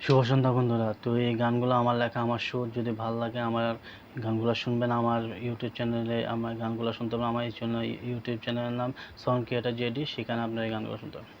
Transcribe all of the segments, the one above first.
শুভ সন্ধ্যা বন্ধুরা। তো এই গানগুলো আমার লেখা, আমার সুর যদি ভালো লাগে, আমার গানগুলো শুনবেন। আমার ইউটিউব চ্যানেলে আমার গানগুলো শুনতে হবে আমার এই জন্য ইউটিউব চ্যানেলের নাম সং ক্রিয়েটার জেডি সেখানে আপনার এই গানগুলো শুনতে পাবেন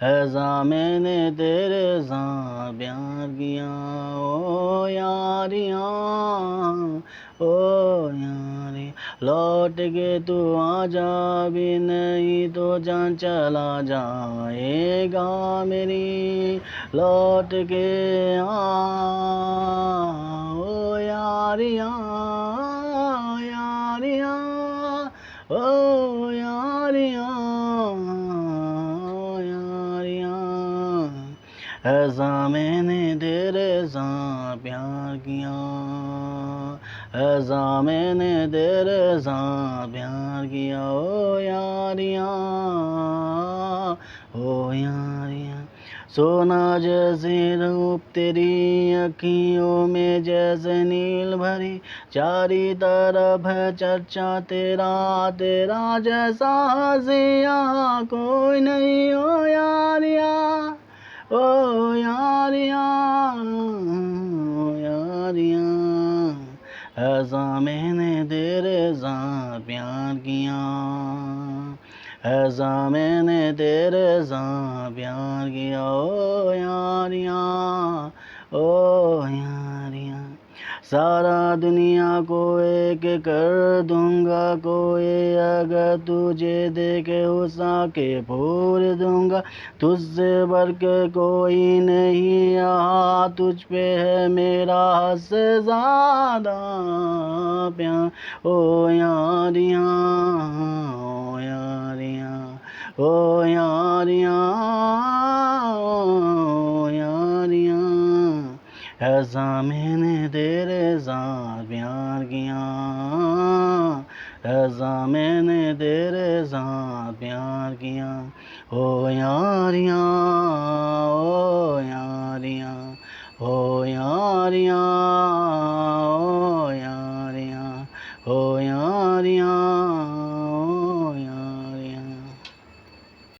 ایزا میں نے تیرے ساں پیار کیا، او یاریاں، او یاری لوٹ کے تو آ جا بھی نہیں تو جان چلا جائے گا میری۔ لوٹ کے آ، او یاریاں۔ ایسا میں نے تیرے ساں پیار کیا۔ ایسا میں نے تیرے ساں پیار کیا۔ او یاریاں او یاریاں۔ سونا جیسے روپ تیری اکھیوں میں جیسے نیل بھری، چاری طرف ہے چرچا تیرا تیرا جیسا زیاں کوئی نہیں ہو یاریاں۔ او یاریاں، او میں نے تیرے ساتھ پیار کیا۔ ایسا میں نے تیرے ساتھ پیار کیا۔ او یاریاں او یاریاں۔ سارا دنیا کو ایک کر دوں گا، کوئی اگر تجھے دیکھے اس کے پھور دوں گا۔ تجھ سے بڑھ کے کوئی نہیں یہاں تجھ پہ ہے میرا حد سے زیادہ پیان او یاریاں او یاریاں او یاریاں۔ رضا میں نے تیرے ساتھ پیار کیا۔ رضا میں نے تیرے ساتھ پیار کیا۔ او یاریاں او یاریاں او یاریاں او یاریاں او یاریاں۔